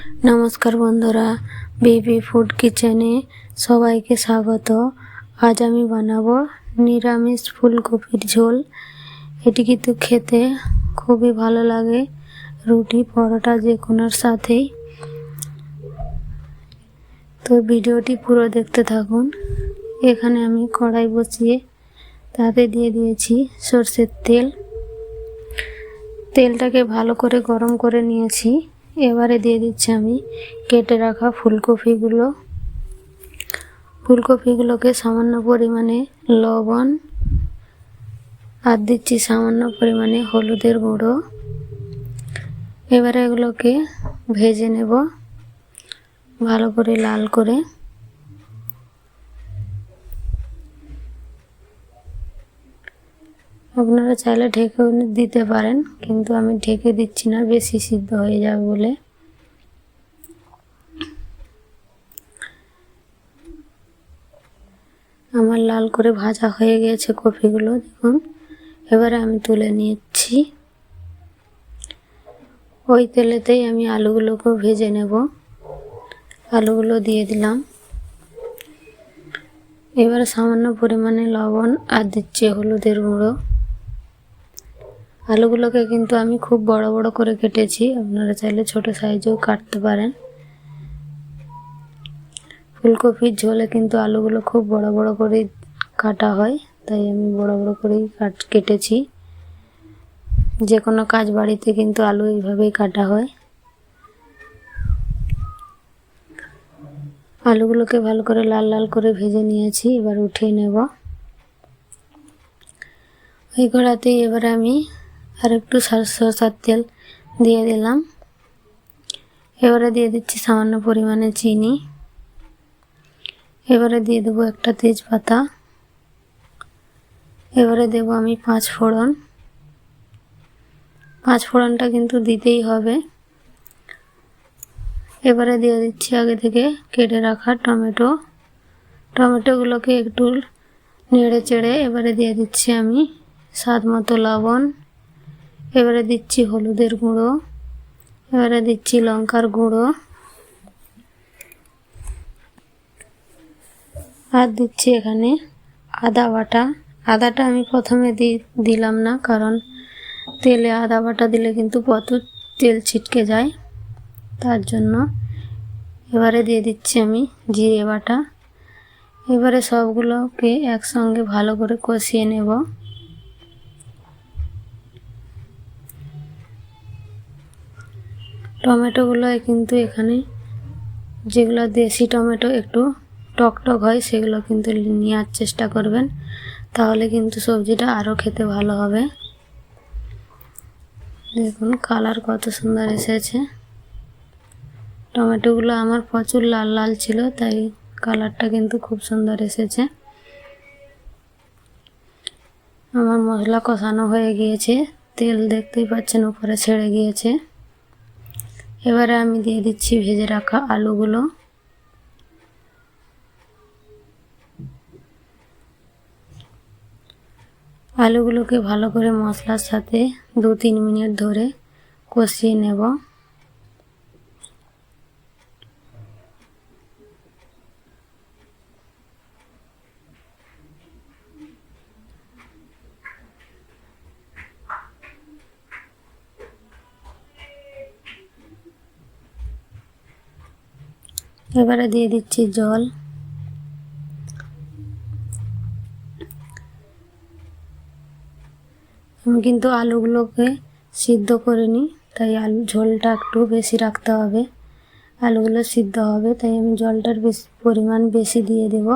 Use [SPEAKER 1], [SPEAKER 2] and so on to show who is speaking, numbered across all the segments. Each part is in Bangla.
[SPEAKER 1] নমস্কার বন্ধুরা, বেবি ফুড কিচেনে সবাইকে স্বাগত। আজ আমি বানাবো নিরামিষ ফুলকপির ঝোল। এটি কিন্তু খেতে খুবই ভালো লাগে, রুটি, পরোটা যে কোনোর সাথেই। তো ভিডিওটি পুরো দেখতে থাকুন। এখানে আমি কড়াই বসিয়ে তাতে দিয়ে দিয়েছি সর্ষের তেল। তেলটাকে ভালো করে গরম করে নিয়েছি। এবারে দিয়ে দিচ্ছি আমি কেটে রাখা ফুলকপিগুলো। ফুলকপিগুলোকে সামান্য পরিমাণে লবণ আর দিচ্ছি সামান্য পরিমাণে হলুদের গুঁড়ো। এবারে এগুলোকে ভেজে নেব ভালো করে লাল করে। আপনারা চাইলে ঢেকেও দিতে পারেন, কিন্তু আমি ঢেকে দিচ্ছি না, বেশি সিদ্ধ হয়ে যাবে বলে। আমার লাল করে ভাজা হয়ে গেছে কপিগুলো, দেখুন। এবারে আমি তুলে নিচ্ছি। ওই তেলেতেই আমি আলুগুলোকেও ভেজে নেব। আলুগুলো দিয়ে দিলাম। এবারে সামান্য পরিমাণে লবণ আর দিচ্ছি হলুদের গুঁড়ো। আলুগুলোকে কিন্তু আমি খুব বড় বড় করে কেটেছি। আপনারা চাইলে ছোট সাইজেও কাটতে পারেন। ফুলকপির ঝোলে কিন্তু আলুগুলো খুব বড় বড় করে কাটা হয়, তাই আমি বড় বড় করেই কাট কেটেছি। যে কোনো কাজ বাড়িতে কিন্তু আলু এইভাবেই কাটা হয়। আলুগুলোকে ভালো করে লাল লাল করে ভেজে নিয়েছি, এবার উঠিয়ে নেব। ওই কড়াতেই এবার আমি আর একটু সরষার তেল দিয়ে দিলাম। এবারে দিয়ে দিচ্ছি সামান্য পরিমাণে চিনি। এবারে দিয়ে দেবো একটা তেজপাতা। এবারে দেব আমি পাঁচ ফোড়ন। পাঁচ ফোড়নটা কিন্তু দিতেই হবে। এবারে দিয়ে দিচ্ছি আগে থেকে কেটে রাখা টমেটো। টমেটোগুলোকে একটু নেড়ে চেড়ে এবারে দিয়ে দিচ্ছি আমি স্বাদ মতো লবণ। এবারে দিচ্ছি হলুদের গুঁড়ো, এবারে দিচ্ছি লঙ্কার গুঁড়ো। আর দিচ্ছি এখানে আদা বাটা। আদাটা আমি প্রথমে দিলাম না, কারণ তেলে আদা বাটা দিলে কিন্তু কত তেল ছিটকে যায়। তার জন্য এবারে দিয়ে দিচ্ছি আমি জিরে বাটা। এবারে সবগুলোকে একসঙ্গে ভালো করে কষিয়ে নেব। টমেটোগুলো কিন্তু এখানে যেগুলো দেশি টমেটো একটু টক টক হয়, সেগুলো কিন্তু নেওয়ার চেষ্টা করবেন। তাহলে কিন্তু সবজিটা আরও খেতে ভালো হবে। দেখুন, কালার কত সুন্দর এসেছে। টমেটোগুলো আমার প্রচুর লাল লাল ছিল, তাই কালারটা কিন্তু খুব সুন্দর এসেছে। আমার মশলা কষানো হয়ে গিয়েছে, তেল দেখতেই পাচ্ছেন, উপরে ছেড়ে গিয়েছে। এবারে আমি দিয়ে দিচ্ছি ভেজে রাখা আলুগুলো। আলুগুলোকে ভালো করে মশলার সাথে দু তিন মিনিট ধরে কষিয়ে নেব। এবারে দিয়ে দিচ্ছি জল। আমি কিন্তু আলুগুলোকে সিদ্ধ করে নিই তাই আলু ঝোলটা একটু বেশি রাখতে হবে। আলুগুলো সিদ্ধ হবে, তাই আমি জলটার বেশি পরিমাণ বেশি দিয়ে দেবো।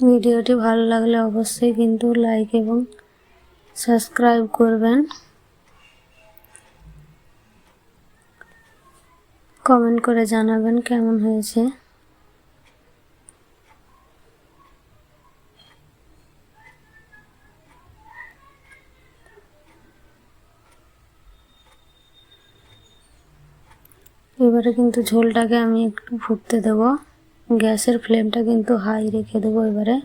[SPEAKER 1] ভিডিওটি ভালো লাগলে অবশ্যই কিন্তু লাইক এবং সাবস্ক্রাইব করবেন। কমেন্ট করে জানাবেন কেমন হয়েছে। এবারে কিন্তু ঝোলটাকে আমি একটু ফুটতে দেবো। গ্যাসের ফ্লেমটা কিন্তু হাই রেখে দেবো এবারে।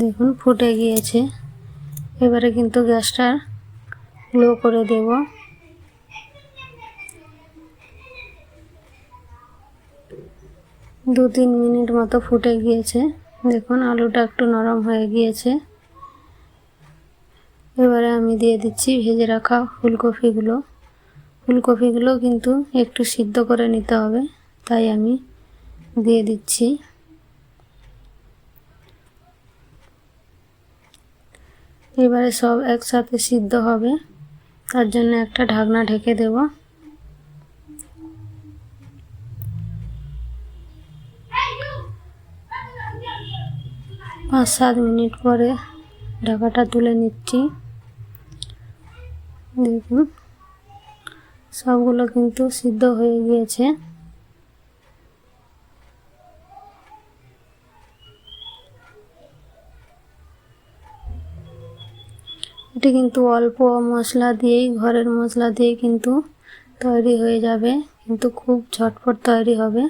[SPEAKER 1] দেখুন, ফুটে গিয়েছে। এবারে কিন্তু গ্যাসটা লো করে দেব। দু তিন মিনিট মতো ফুটে গিয়েছে। দেখুন, আলুটা একটু নরম হয়ে গিয়েছে। এবারে আমি দিয়ে দিচ্ছি ভেজে রাখা ফুলকপিগুলো। ফুলকপিগুলো কিন্তু একটু সিদ্ধ করে নিতে হবে, তাই আমি দিয়ে দিচ্ছি। এবারে সব একসাথে সিদ্ধ হবে, তার জন্য একটা ঢাকনা ঢেকে দেব। পাঁচ সাত মিনিট পরে ঢাকাটা তুলে নিচ্ছি। দেখুন। সবগুলো কিন্তু সিদ্ধ হয়ে গিয়েছে। এটি কিন্তু অল্প মশলা দিয়েই, ঘরের মশলা দিয়ে কিন্তু তৈরি হয়ে যাবে। কিন্তু খুব ঝটপট তৈরি হবে।